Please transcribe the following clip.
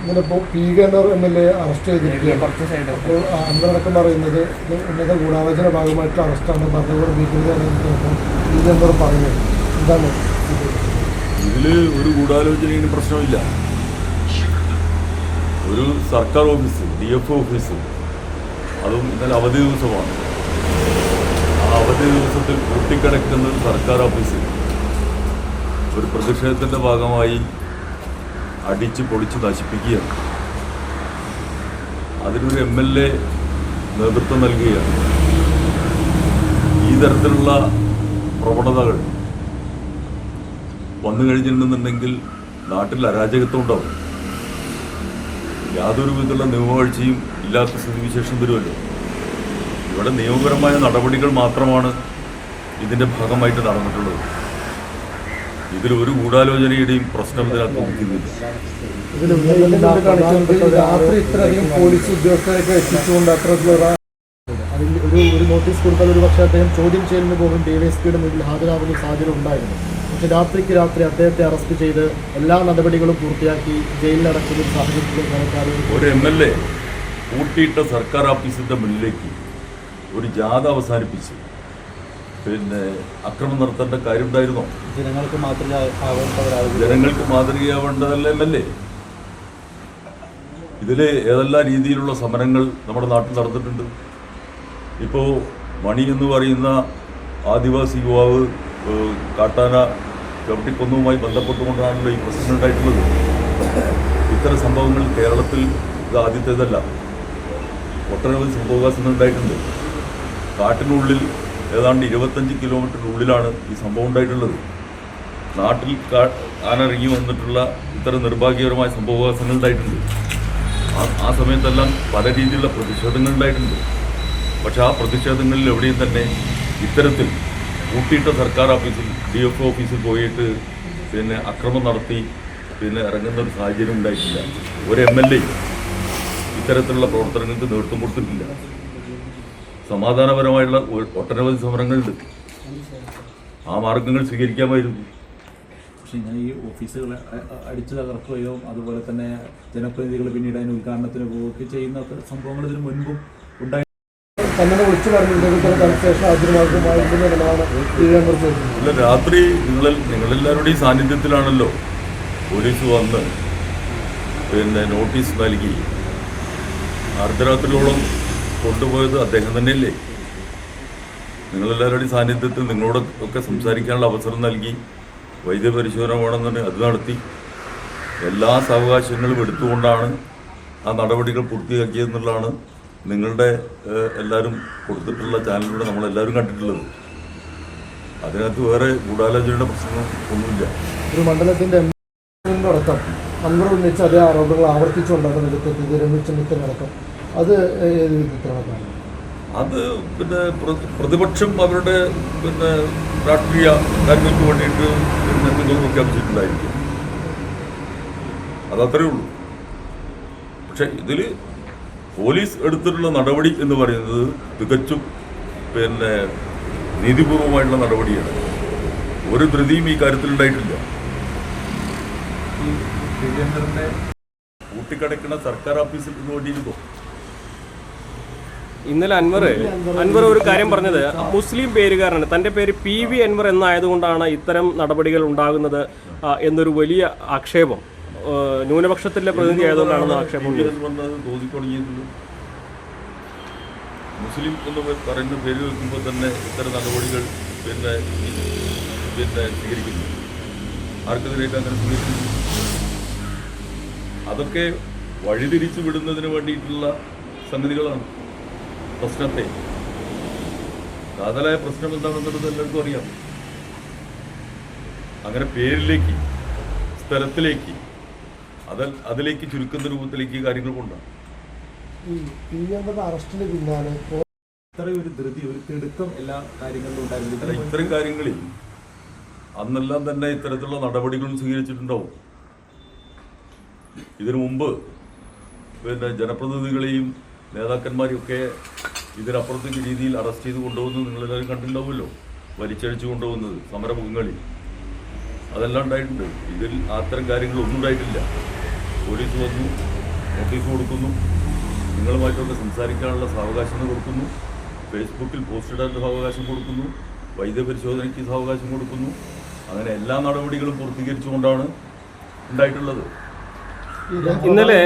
ഇങ്ങനെ ഇപ്പോൾ പി ഗണർ എം എൽ എ അറസ്റ്റ് ചെയ്തിരിക്കുകയാണ്. അപ്പോൾ അന്തരടക്കം പറയുന്നത് ഉന്നത ഗൂഢാലോചന ഭാഗമായിട്ട് അറസ്റ്റാണ് ഭരണകൂട ഭീകരതയാണ് പി ഗണർ പറയുന്നത്. എന്താണ്? ഇതിൽ ഇതിൽ ഒരു ഗൂഢാലോചനയും പ്രശ്നമില്ല ഒരു സർക്കാർ ഓഫീസ് ഡി എഫ് ഓഫീസ് അതും ഇന്നലെ അവധി ദിവസമാണ്. ആ അവധി ദിവസത്തിൽ കൂട്ടിക്കിടക്കുന്ന ഒരു സർക്കാർ ഓഫീസ് ഒരു പ്രതിഷേധത്തിന്റെ ഭാഗമായി അടിച്ച് പൊളിച്ച് നശിപ്പിക്കുകയാണ്. അതിനൊരു എം എൽ എ നേതൃത്വം നൽകുകയാണ്. ഈ തരത്തിലുള്ള പ്രവണതകൾ വന്നു കഴിഞ്ഞിട്ടുണ്ടെന്നുണ്ടെങ്കിൽ നാട്ടിൽ അരാജകത്വം ഉണ്ടാവും. യാതൊരു വിധത്തിലുള്ള നിയമവാഴ്ചയും ഇല്ലാത്ത സ്ഥിതിവിശേഷം വരുമല്ലോ. ഇവിടെ നിയമപരമായ നടപടികൾ മാത്രമാണ് ഇതിന്റെ ഭാഗമായിട്ട് നടന്നിട്ടുള്ളത്. ഇതിൽ ഒരു ഗൂഢാലോചനയുടെയും പ്രശ്നം ഇതിനകത്ത് നിൽക്കുന്നില്ല രാത്രി ഇത്രയധികം പോലീസ് ഉദ്യോഗസ്ഥരെയൊക്കെ എത്തിച്ചുകൊണ്ട് അത്തരത്തിലുള്ള അതിൽ ഒരു ഒരു നോട്ടീസ് കൊടുത്താൽ ഒരു പക്ഷേ അദ്ദേഹം ചോദ്യം ചെയ്യലിന് പോകും ഡി എസ് മുന്നിൽ ഹാജരാകുന്ന സാഹചര്യം ഉണ്ടായിരുന്നു പക്ഷെ രാത്രിക്ക് രാത്രി അദ്ദേഹത്തെ അറസ്റ്റ് ചെയ്ത് എല്ലാ നടപടികളും പൂർത്തിയാക്കി ജയിലിലടക്കുന്ന ഒരു സർക്കാർ ഒരു എം എൽ എ കൂട്ടിയിട്ട സർക്കാർ ഓഫീസിന്റെ മുന്നിലേക്ക് ഒരു ജാഥ അവസാനിപ്പിച്ച്. പിന്നെ അക്രമം നടത്തേണ്ട കാര്യം ഉണ്ടായിരുന്നോ ജനങ്ങൾക്ക് മാതൃക ആവേണ്ടവരാകും. ജനങ്ങൾക്ക് മാതൃകയാവേണ്ടതല്ല എം എൽ എ. ഇതിൽ ഏതെല്ലാം രീതിയിലുള്ള സമരങ്ങൾ നമ്മുടെ നാട്ടിൽ നടന്നിട്ടുണ്ട്? ഇപ്പോൾ മണി എന്ന് പറയുന്ന ആദിവാസി യുവാവ് കാട്ടാന ചവിട്ടിക്കൊന്നുമായി ബന്ധപ്പെട്ടുകൊണ്ടാണല്ലോ ഈ പ്രശ്നം ഉണ്ടായിട്ടുള്ളത്. ഇത്തരം സംഭവങ്ങൾ കേരളത്തിൽ ഇത് ആദ്യത്തേതല്ല. ഒട്ടനവധി സംഭവവികാസങ്ങൾ ഉണ്ടായിട്ടുണ്ട്. കാട്ടിനുള്ളിൽ ഏതാണ്ട് ഇരുപത്തഞ്ച് കിലോമീറ്ററിനുള്ളിലാണ് ഈ സംഭവം ഉണ്ടായിട്ടുള്ളത്. നാട്ടിൽ കാ- ആനിറങ്ങി വന്നിട്ടുള്ള ഇത്തരം നിർഭാഗ്യകരമായ സംഭവവാസങ്ങൾ ഉണ്ടായിട്ടുണ്ട്. ആ സമയത്തെല്ലാം പല രീതിയിലുള്ള പ്രതിഷേധങ്ങൾ ഉണ്ടായിട്ടുണ്ട്. പക്ഷെ ആ പ്രതിഷേധങ്ങളിൽ എവിടെയും തന്നെ ഇത്തരത്തിൽ കൂട്ടിയിട്ട സർക്കാർ ഓഫീസിൽ ഡി എഫ് ഓഫീസിൽ പോയിട്ട് പിന്നെ അക്രമം നടത്തി പിന്നെ ഇറങ്ങുന്ന ഒരു സാഹചര്യം ഉണ്ടായിട്ടില്ല. ഒരു എം എൽ എ ഇത്തരത്തിലുള്ള പ്രവർത്തനങ്ങൾക്ക് നേതൃത്വം കൊടുത്തിട്ടില്ല. സമാധാനപരമായുള്ള ഒട്ടനവധി സമരങ്ങളുണ്ട് ആ മാർഗങ്ങൾ സ്വീകരിക്കാമായിരുന്നു. പക്ഷേ ഇങ്ങനെ ഈ ഓഫീസുകളെ അടിച്ചു തകർക്കുകയോ അതുപോലെ തന്നെ ജനപ്രതിനിധികൾ പിന്നീട് അതിന് ഉദ്ഘാടനത്തിന് പോവുകയൊക്കെ ചെയ്യുന്ന സംഭവങ്ങൾ ഇതിനു മുൻപും ഉണ്ടായി. തന്നെ വിളിച്ചു ഇല്ല രാത്രി നിങ്ങൾ നിങ്ങളെല്ലാവരുടെയും സാന്നിധ്യത്തിലാണല്ലോ പോലീസ് വന്ന് പിന്നെ നോട്ടീസ് നൽകി. അർദ്ധരാത്രിയോളം കൊണ്ടുപോയത് അദ്ദേഹം തന്നെയല്ലേ? നിങ്ങളെല്ലാവരുടെയും സാന്നിധ്യത്തിൽ നിങ്ങളോട് ഒക്കെ സംസാരിക്കാനുള്ള അവസരം നൽകി വൈദ്യപരിശോധന വേണമെന്ന് അത് നടത്തി. എല്ലാ സാവകാശങ്ങളും എടുത്തുകൊണ്ടാണ് ആ നടപടികൾ പൂർത്തിയാക്കിയതെന്നുള്ളതാണ് നിങ്ങളുടെ എല്ലാവരും കൊടുത്തിട്ടുള്ള ചാനലിലൂടെ നമ്മളെല്ലാവരും കണ്ടിട്ടുള്ളത്. അതിനകത്ത് വേറെ ഗൂഢാലോചനയുടെ പ്രശ്നം ഒന്നുമില്ല. ഒരു മണ്ഡലത്തിന്റെ അടക്കം അൻവർ ഉന്നയിച്ച അതേ ആരോപണങ്ങൾ ആവർത്തിച്ചുകൊണ്ടാണ് എടുത്തത് രമേശ് ചെന്നിത്തല അടക്കം അത് ഏത് അത് പിന്നെ പ്രതിപക്ഷം അവരുടെ പിന്നെ രാഷ്ട്രീയ കാര്യങ്ങൾക്ക് വേണ്ടിയിട്ട് പിന്നെ എന്തെങ്കിലും പ്രഖ്യാപിച്ചിട്ടുണ്ടായിരിക്കും അതത്രേ ഉള്ളൂ. പക്ഷെ ഇതിൽ പോലീസ് എടുത്തിട്ടുള്ള നടപടി എന്ന് പറയുന്നത് തികച്ചും പിന്നെ നീതിപൂർവമായിട്ടുള്ള നടപടിയാണ്. ഒരു ധൃതിയും ഈ കാര്യത്തിൽ ഉണ്ടായിട്ടില്ല. കൂട്ടിക്കടക്കുന്ന സർക്കാർ ഓഫീസിൽ നിന്ന് വേണ്ടിയിരുന്നോ ഇന്നലെ അൻവർ അൻവർ ഒരു കാര്യം പറഞ്ഞത് മുസ്ലിം പേരുകാരനാണ്. തന്റെ പേര് പി വി അൻവർ എന്നായതുകൊണ്ടാണ് ഇത്തരം നടപടികൾ ഉണ്ടാകുന്നത് എന്നൊരു വലിയ ആക്ഷേപം. ന്യൂനപക്ഷത്തിന്റെ പ്രതിനിധി ആയതുകൊണ്ടാണെന്ന് ആക്ഷേപം മുസ്ലിം എന്ന് പറയുന്ന പേര് വെക്കുമ്പോൾ തന്നെ ഇത്തരം നടപടികൾ പിന്നെ പിന്നെ സ്വീകരിക്കുന്നു. ആർക്കെതിരെയൊക്കെ അങ്ങനെ സ്വീകരിക്കുന്നു? അതൊക്കെ വഴിതിരിച്ചു വിടുന്നതിന് വേണ്ടിയിട്ടുള്ള സംഗതികളാണ്. പ്രശ്നത്തെ. കാതലായ പ്രശ്നം എന്താണെന്നുള്ളത് എല്ലാവർക്കും അറിയാം. അങ്ങനെ പേരിലേക്ക് സ്ഥലത്തിലേക്ക് അത് അതിലേക്ക് ചുരുക്കുന്ന രൂപത്തിലേക്ക് കാര്യങ്ങൾ കൊണ്ടാണ് അറസ്റ്റിന് പിന്നാലെ ഇത്രയും ഒരു ധൃതി ഒരു തിടുക്കം എല്ലാ കാര്യങ്ങളിലും ഇത്തരം കാര്യങ്ങളിൽ അന്നെല്ലാം തന്നെ ഇത്തരത്തിലുള്ള നടപടികളും സ്വീകരിച്ചിട്ടുണ്ടാവും. ഇതിനു മുമ്പ് പിന്നെ ജനപ്രതിനിധികളെയും നേതാക്കന്മാരെയും ഒക്കെ ഇതിനപ്പുറത്തേക്ക് രീതിയിൽ അറസ്റ്റ് ചെയ്ത് കൊണ്ടുപോകുന്നത് നിങ്ങളെല്ലാവരും കണ്ടിട്ടുണ്ടാവുമല്ലോ. വലിച്ചഴിച്ചു കൊണ്ടുപോകുന്നത് സമരമുഖങ്ങളിൽ. അതെല്ലാം ഉണ്ടായിട്ടുണ്ട് ഇതിൽ അത്തരം കാര്യങ്ങളൊന്നും ഉണ്ടായിട്ടില്ല. പോലീസ് വന്നു നോട്ടീസ് കൊടുക്കുന്നു. നിങ്ങളുമായിട്ടൊക്കെ സംസാരിക്കാനുള്ള സാവകാശം കൊടുക്കുന്നു. ഫേസ്ബുക്കിൽ പോസ്റ്റ് ഇടാനുള്ള സാവകാശം കൊടുക്കുന്നു. വൈദ്യപരിശോധനയ്ക്ക് സാവകാശം കൊടുക്കുന്നു. അങ്ങനെ എല്ലാ നടപടികളും പൂർത്തീകരിച്ചുകൊണ്ടാണ് ഉണ്ടായിട്ടുള്ളത്. ഇന്നലെ